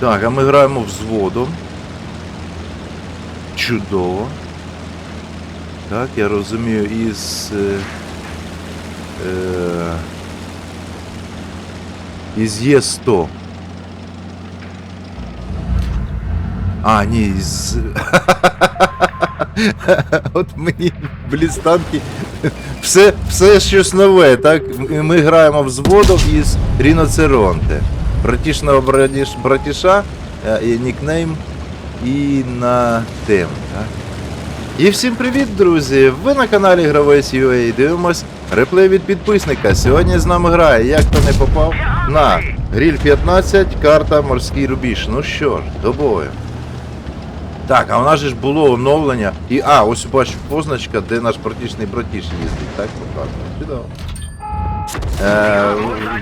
Так, а ми граємо взводом. Чудово. Так, я розумію, із. Е, е, із Є100. А, ні, із. От мені блістанки. Все, все щось нове, так? Ми граємо взводом із Ріноцеронте. Братішного братіш, братіша, е, і нікнейм і на тем. І всім привіт, друзі! Ви на каналі Гравець UA дивимось реплей від підписника. Сьогодні з нами грає, як хто не попав, на Гріль 15, карта Морський Рубіж. Ну що ж, до бою. Так, а у нас же ж було оновлення. І, а, ось бачу позначка, де наш братішний братіш їздить, так показує. Чудово. Е,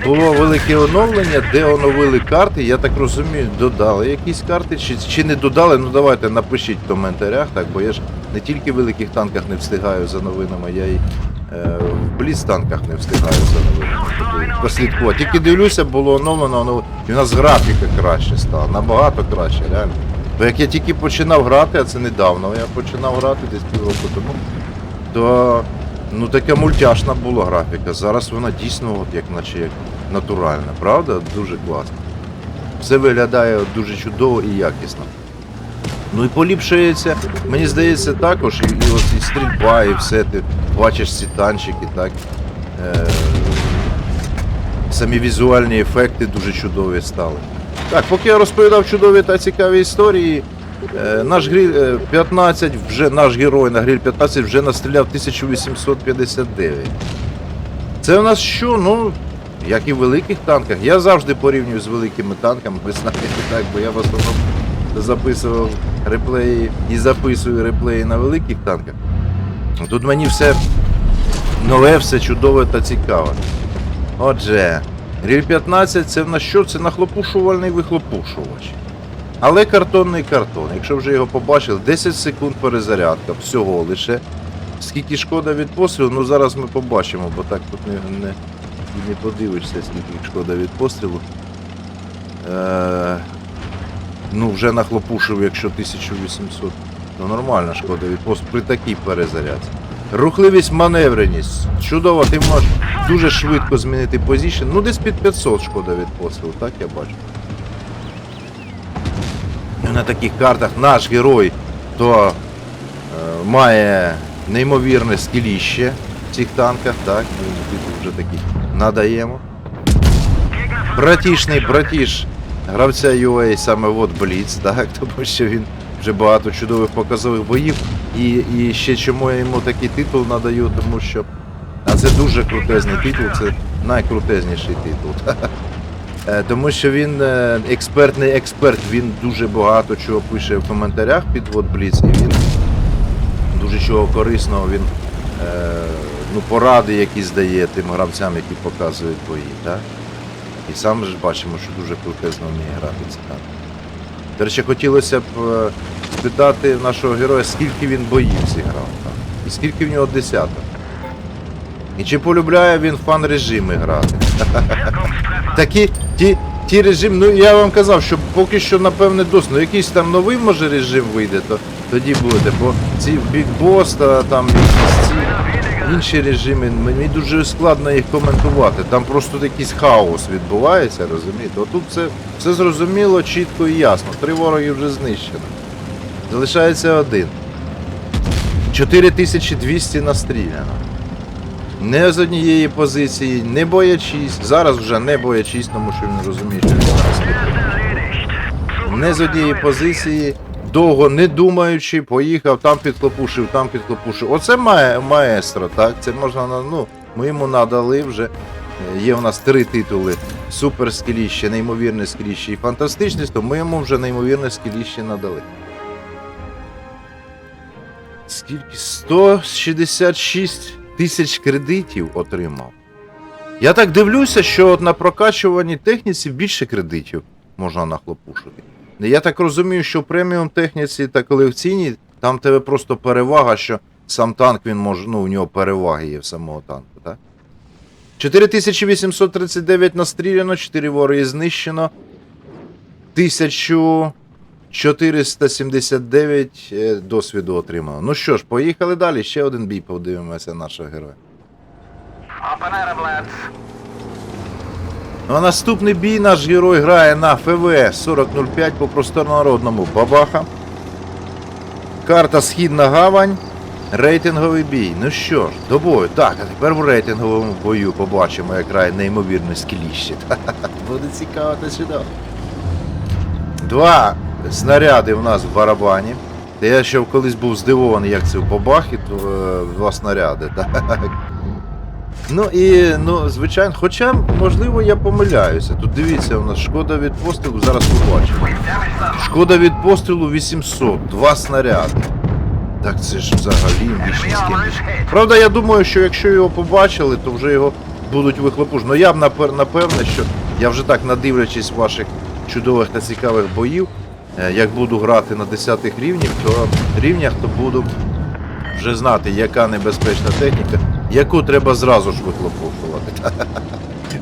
було велике оновлення, де оновили карти, я так розумію, додали якісь карти, чи, чи не додали, ну давайте напишіть в коментарях, так, бо я ж не тільки в великих танках не встигаю за новинами, я й е, в бліц танках не встигаю за новинами. Послідкувати. Тільки дивлюся, було оновлено, ну, і в нас графіка краще стала, набагато краще, реально. Бо як я тільки починав грати, а це недавно я починав грати десь півроку тому, то ну така мультяшна була графіка. Зараз вона дійсно от як наче як натуральна, правда? Дуже класно. Все виглядає дуже чудово і якісно. Ну і поліпшується, мені здається, також, і, і, от, і стрільба, і все, ти бачиш ці танчики, так. Е, самі візуальні ефекти дуже чудові стали. Так, поки я розповідав чудові та цікаві історії, е, наш гріль е, 15, вже наш герой на гріль 15 вже настріляв 1859. Це у нас що? Ну, як і в великих танках. Я завжди порівнюю з великими танками, ви знаєте, так, бо я в основному записував реплеї і записую реплеї на великих танках. Тут мені все нове, все чудове та цікаве. Отже, Гріль 15 це в нас що? Це нахлопушувальний вихлопушувач. Але картонний картон. Якщо вже його побачили, 10 секунд перезарядка, всього лише. Скільки шкода від пострілу, ну зараз ми побачимо, бо так тут не, не, не подивишся, скільки шкода від пострілу. Е, ну, вже нахлопушив, якщо 1800, то нормальна шкода від пострілу при такій перезарядці. Рухливість, маневреність. Чудово, ти можеш дуже швидко змінити позицію. Ну, десь під 500 шкода від пострілу, так я бачу. На таких картах наш герой то е, має неймовірне скіліще в цих танках, так, ми вже такі надаємо. Братішний братіш гравця UA саме от Бліц, так, тому що він вже багато чудових показових боїв. І, і ще чому я йому такий титул надаю, тому що. А це дуже крутезний титул, це найкрутезніший титул. Е, Тому що він е, експертний експерт, він дуже багато чого пише в коментарях під Бліц, і він дуже чого корисного він е, ну, поради якісь дає тим гравцям, які показують бої. Так? І сам ж бачимо, що дуже крутезно вміє грати ці танки. До речі, хотілося б е, спитати нашого героя, скільки він боїв зіграв, і скільки в нього десяток. І чи полюбляє він фан режими грати? Такі ті, ті режими, ну я вам казав, що поки що, напевне, досить. Ну якийсь там новий може режим вийде, то тоді буде. Бо ці Boss та там якісь інші режими, мені дуже складно їх коментувати. Там просто якийсь хаос відбувається, розумієте? Отут все, все зрозуміло, чітко і ясно. Три вороги вже знищено. Залишається один. 4200 настріляно. Не з однієї позиції, не боячись. Зараз вже не боячись, тому що він розуміє, що він зараз Не з однієї позиції, довго не думаючи, поїхав, там підхлопушив, там підхлопушив. Оце має маестро, так? Це можна, ну, ми йому надали вже. Е, Є у нас три титули: супер скіліще, неймовірне скіліще і фантастичність, то ми йому вже неймовірне скіліще надали. Скільки? 166 тисяч кредитів отримав. Я так дивлюся, що от на прокачуваній техніці більше кредитів можна нахлопушити. Я так розумію, що в преміум техніці та там в тебе просто перевага, що сам танк він може, ну, у нього переваги є в самого танку, так? 4839 настріляно, 4 вороги знищено. 1479 е, досвіду отримано. Ну що ж, поїхали далі. Ще один бій подивимося нашого героя. And lads. Ну а наступний бій наш герой грає на ФВ 4005 по простонародному Бабаха. Карта Східна Гавань. Рейтинговий бій. Ну що ж, до бою. Так, а тепер в рейтинговому бою побачимо, як грає неймовірне скіліще. Буде цікаво та чудово. Два снаряди у нас в барабані. Та я ще колись був здивований, як це в бабахі, то е, два снаряди. Так. Ну і ну, звичайно, хоча, можливо, я помиляюся. Тут дивіться, у нас шкода від пострілу, зараз побачимо. Шкода від пострілу 800, два снаряди. Так це ж взагалі hit. Правда, я думаю, що якщо його побачили, то вже його будуть вихлопуш. Ну я б напевне, що я вже так надивлячись ваших чудових та цікавих боїв, е, як буду грати на 10 рівнях, то рівнях, то буду вже знати, яка небезпечна техніка, яку треба зразу ж вихлопушувати.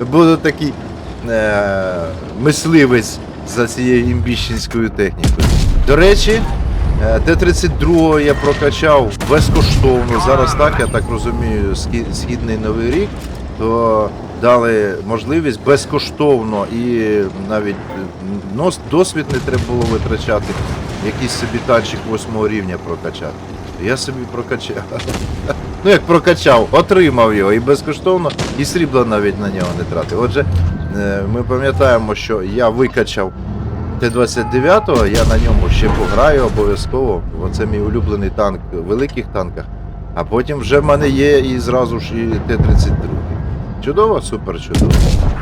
Буду такий е- мисливець за цією імбіщенською технікою. До речі, е, Т-32 я прокачав безкоштовно. Зараз так, я так розумію, східний новий рік, то дали можливість безкоштовно і навіть е, досвід не треба було витрачати. Якийсь собі танчик 8 рівня прокачати. Я собі прокачав. Ну як прокачав, отримав його і безкоштовно, і срібла навіть на нього не тратив. Отже, е, ми пам'ятаємо, що я викачав Т-29, я на ньому ще пограю обов'язково, бо це мій улюблений танк в великих танках. А потім вже в мене є і зразу ж і Т-32. Чудово, супер чудово.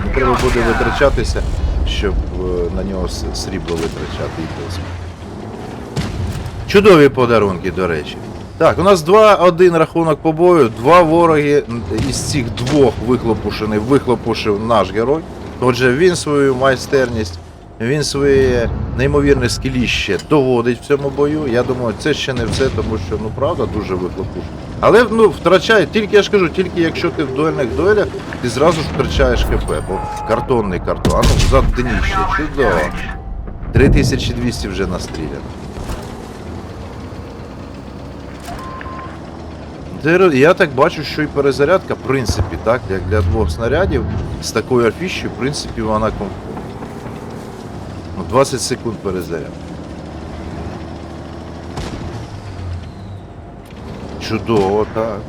Не треба буде витрачатися, щоб е, на нього срібло витрачати і досвід. Чудові подарунки, до речі. Так, у нас 2-1 рахунок по бою. Два вороги із цих двох вихлопушений вихлопушив наш герой. Отже, він свою майстерність, він своє неймовірне скіліще доводить в цьому бою. Я думаю, це ще не все, тому що ну правда дуже вихлопушений. Але ну втрачає, тільки я ж кажу, тільки якщо ти в дуельних дуелях, ти зразу ж втрачаєш ХП, бо картонний картон. А ну за дніще, чудово. 3200 вже настріляно. Я так бачу, що і перезарядка, в принципі, так, як для двох снарядів з такою афішею, в принципі, вона комфортна. Ну, 20 секунд перезарядки. Чудово, так.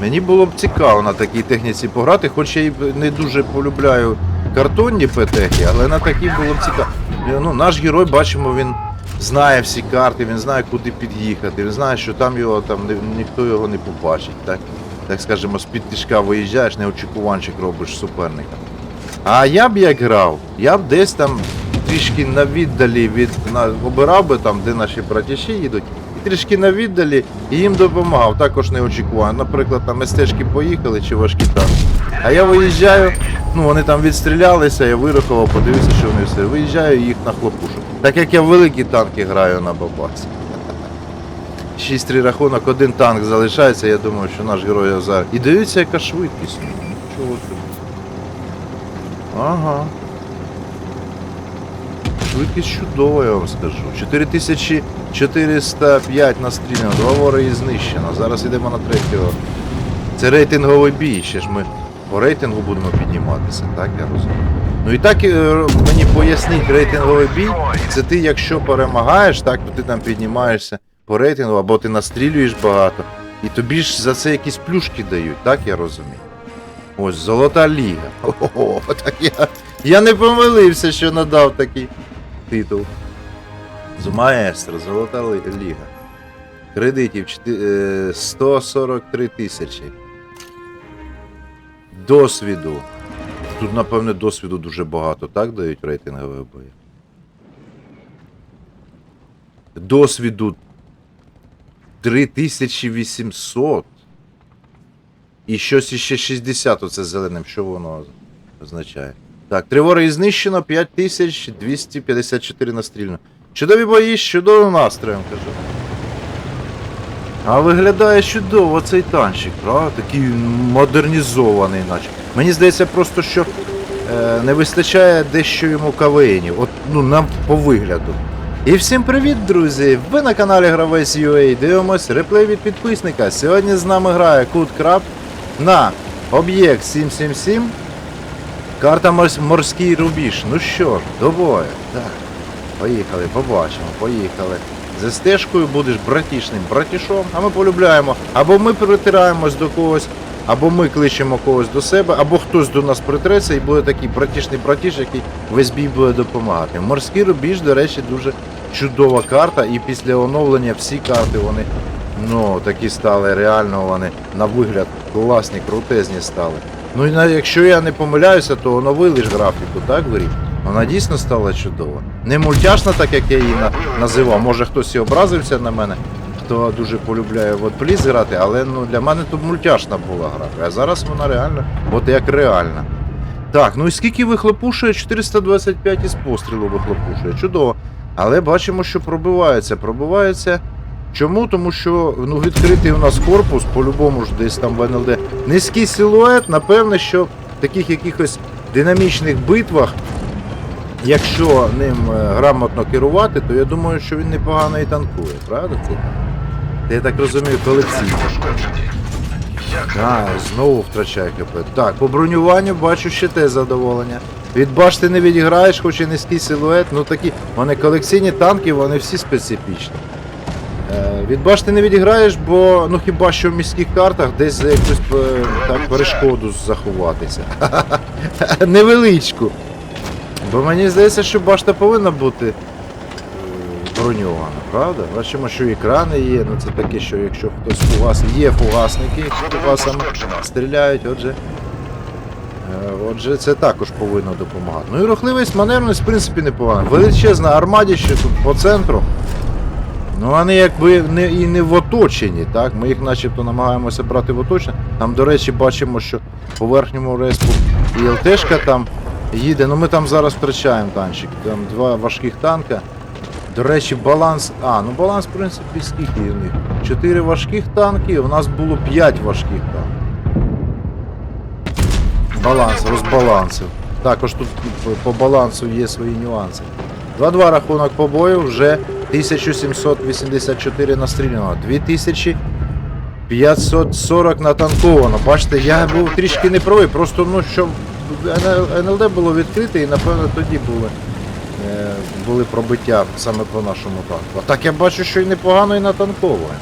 Мені було б цікаво на такій техніці пограти, хоч я й не дуже полюбляю картонні ПТХи, але на такій було б цікаво. Ну, наш герой, бачимо, він знає всі карти, він знає, куди під'їхати, він знає, що там його там ніхто його не побачить. Так, так скажемо, з-під тишка виїжджаєш, неочікуванчик робиш суперника. А я б як грав, я б десь там трішки на віддалі від обирав би там, де наші братіші їдуть, трішки на віддалі і їм допомагав. Також не очікував. Наприклад, там стежки поїхали чи важкі там. А я виїжджаю, ну вони там відстрілялися, я вирахував, подивився, що вони все. Виїжджаю їх на хлопушу. Так як я великі танки граю на бабасі. 6-3 рахунок, один танк залишається, я думаю, що наш герой Азар. І дивіться, яка швидкість. Нічого собі. Ага. Швидкість чудова, я вам скажу. 4405 настріляно, два вороги знищено. Зараз йдемо на третього. Це рейтинговий бій, ще ж ми по рейтингу будемо підніматися, так я розумію. Ну і так е, мені поясніть рейтинговий бій. Це ти, якщо перемагаєш, так, то ти там піднімаєшся по рейтингу, або ти настрілюєш багато. І тобі ж за це якісь плюшки дають, так я розумію. Ось Золота Ліга. Ого, так я, я не помилився, що надав такий титул. З маестро, Золота Ліга. Кредитів е, 143 тисячі. Досвіду. Тут, напевне, досвіду дуже багато, так дають рейтингові бої. Досвіду 3800. І щось іще 60, оце зеленим, що воно означає? Так, тривори знищено 5254 настрільно. Чудові бої з чудовим настроєм, кажу. А виглядає чудово цей танчик, правда? Такий модернізований, наче. Мені здається, просто що е, не вистачає дещо йому КВНів. От, ну, нам по вигляду. І всім привіт, друзі! Ви на каналі Гравець UA. Дивимось реплей від підписника. Сьогодні з нами грає Кут Краб на об'єкт 777. Карта морс- морський рубіж. Ну що ж, до бою. Так. Поїхали, побачимо, поїхали. За стежкою будеш братішним братішом, а ми полюбляємо. Або ми притираємось до когось, або ми кличемо когось до себе, або хтось до нас притреться і буде такий братішний братіш, який весь бій буде допомагати. Морський рубіж, до речі, дуже чудова карта, і після оновлення всі карти вони ну, такі стали, реально вони на вигляд класні, крутезні стали. Ну і якщо я не помиляюся, то оновили ж графіку, так, в? Вона дійсно стала чудова. Не мультяшна, так як я її на- називав. Може хтось і образився на мене, хто дуже полюбляє в Пліс грати, але ну, для мене тут мультяшна була гра. А зараз вона реально, от як реальна. Так, ну і скільки вихлопушує? 425 із пострілу вихлопушує. Чудово. Але бачимо, що пробивається. Пробивається. Чому? Тому що ну, відкритий у нас корпус, по-любому ж десь там в НЛД. Низький силует, напевне, що в таких якихось динамічних битвах, якщо ним е, грамотно керувати, то я думаю, що він непогано і танкує, правда? Та Я так розумію, колекційно. А, знову втрачає КП. Так, по бронюванню бачу ще те задоволення. Від башти не відіграєш, хоч і низький силует. Ну такі, вони колекційні танки, вони всі специфічні. Е, від башти не відіграєш, бо ну хіба що в міських картах десь за якусь е, так, перешкоду заховатися. Невеличку. Бо мені здається, що башта повинна бути е, броньована, правда? Бачимо, що екрани є, ну це таке, що якщо хтось фугас, є фугасники, фугасами стріляють, отже. е, Отже, це також повинно допомагати. Ну і рухливість, маневреність, в принципі, непогано. Величезна армадіще тут по центру. Ну вони якби не, і не в оточенні, так? Ми їх начебто намагаємося брати в оточення. Там, до речі, бачимо, що по верхньому респу і ЛТшка там їде. Ну ми там зараз втрачаємо танчик. Там два важких танка. До речі, баланс. А, ну баланс, в принципі, скільки у них? Чотири важких танки, у нас було п'ять важких танків. Баланс, розбалансив. Також тут по- балансу є свої нюанси. 2-2 рахунок по бою, вже 1784 настріляно, 2540 натанковано. Бачите, я був трішки не правий, просто ну що НЛД було відкрите і напевно тоді були, е, були пробиття саме по нашому танку. А так я бачу, що і непогано і натанковує.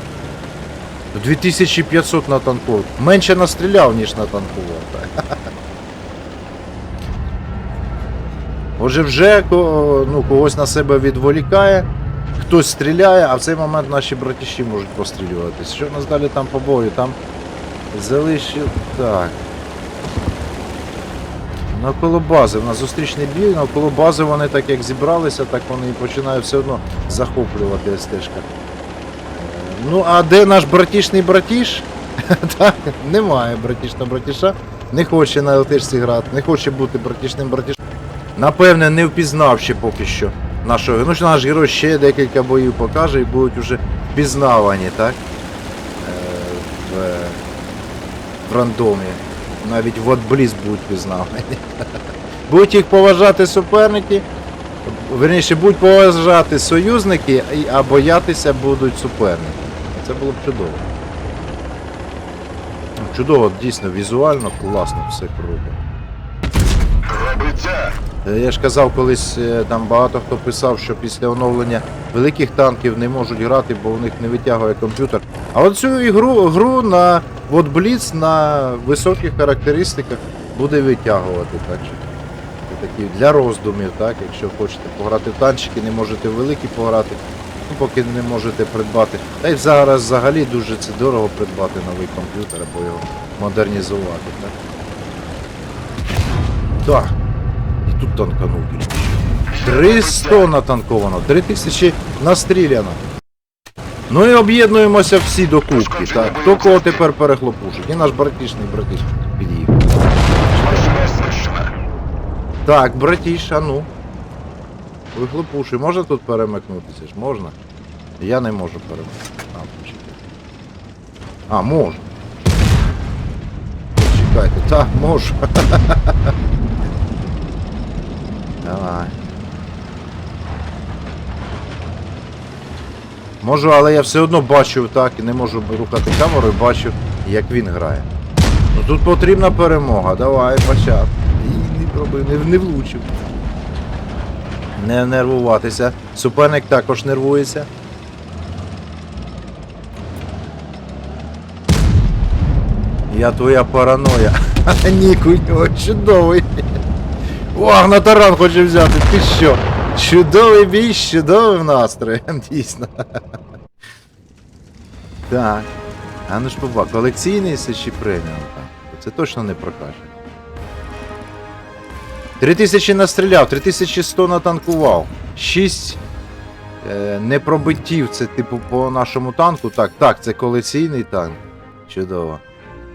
2500 натанковував. Менше настріляв, ніж натанкував. Отже, вже ну, когось на себе відволікає, хтось стріляє, а в цей момент наші братіші можуть пострілюватись. Що у нас далі там по бою? Там залишив. Так. Навколо бази. У нас зустрічний бій, навколо бази вони так як зібралися, так вони і починають все одно захоплювати стежка. Ну, а де наш братішний братіш? так, немає братішного братіша. Не хоче на ЛТшці грати, не хоче бути братішним братішем. Напевне, не впізнав ще поки що нашого. Ну, що наш герой ще декілька боїв покаже і будуть уже впізнавані, так? Е, в, в рандомі. Навіть в Бліз будуть впізнавані. Будуть їх поважати суперники. Верніше, будуть поважати союзники, а боятися будуть суперники. Це було б чудово. Ну, Чудово, дійсно, візуально, класно, все круто. Е, Я ж казав колись, е, там багато хто писав, що після оновлення великих танків не можуть грати, бо у них не витягує комп'ютер. А от цю ігру, гру на от Blitz на високих характеристиках буде витягувати. Так такі для роздумів, так, якщо хочете пограти в танчики, не можете великі пограти, ну, поки не можете придбати. Та й зараз взагалі дуже це дорого придбати новий комп'ютер або його модернізувати. Так. Так. І тут танканув тільки 300 натанковано, 3000 настріляно. Ну і об'єднуємося всі до кубки. Так, хто кого тепер перехлопушить? І наш братішний братіш під'їхав. Так, братіш, а ну. Вихлопушуй, можна тут перемикнутися ж? Можна? Я не можу перемикнути. А, почекай. А, можу. Чекайте, так, можу. Давай. Можу, але я все одно бачив так і не можу рухати камерою, бачив, як він грає. Ну тут потрібна перемога, давай, почав. І не не, влучив. Не нервуватися. Суперник також нервується. Я твоя параноя. Нік у нього чудовий. Ох, на таран хоче взяти. Ти що? Чудовий бій, з чудовим настроєм, дійсно. Так. А ну ж поба, колекційний це чи преміум. Це точно не прокаже. 3000 настріляв, 3100 натанкував. 6 е, непробиттів, це типу по нашому танку. Так, так, це колекційний танк. Чудово.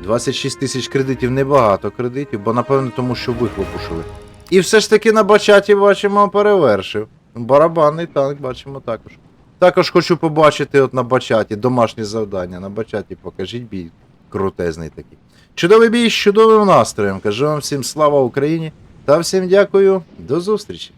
26 тисяч кредитів небагато кредитів, бо напевно тому, що вихлопушили. І все ж таки на бачаті бачимо перевершив. Барабанний танк бачимо також. Також хочу побачити от на бачаті домашнє завдання. На бачаті покажіть бій крутезний такий. Чудовий бій з чудовим настроєм. Кажу вам всім слава Україні та всім дякую. До зустрічі!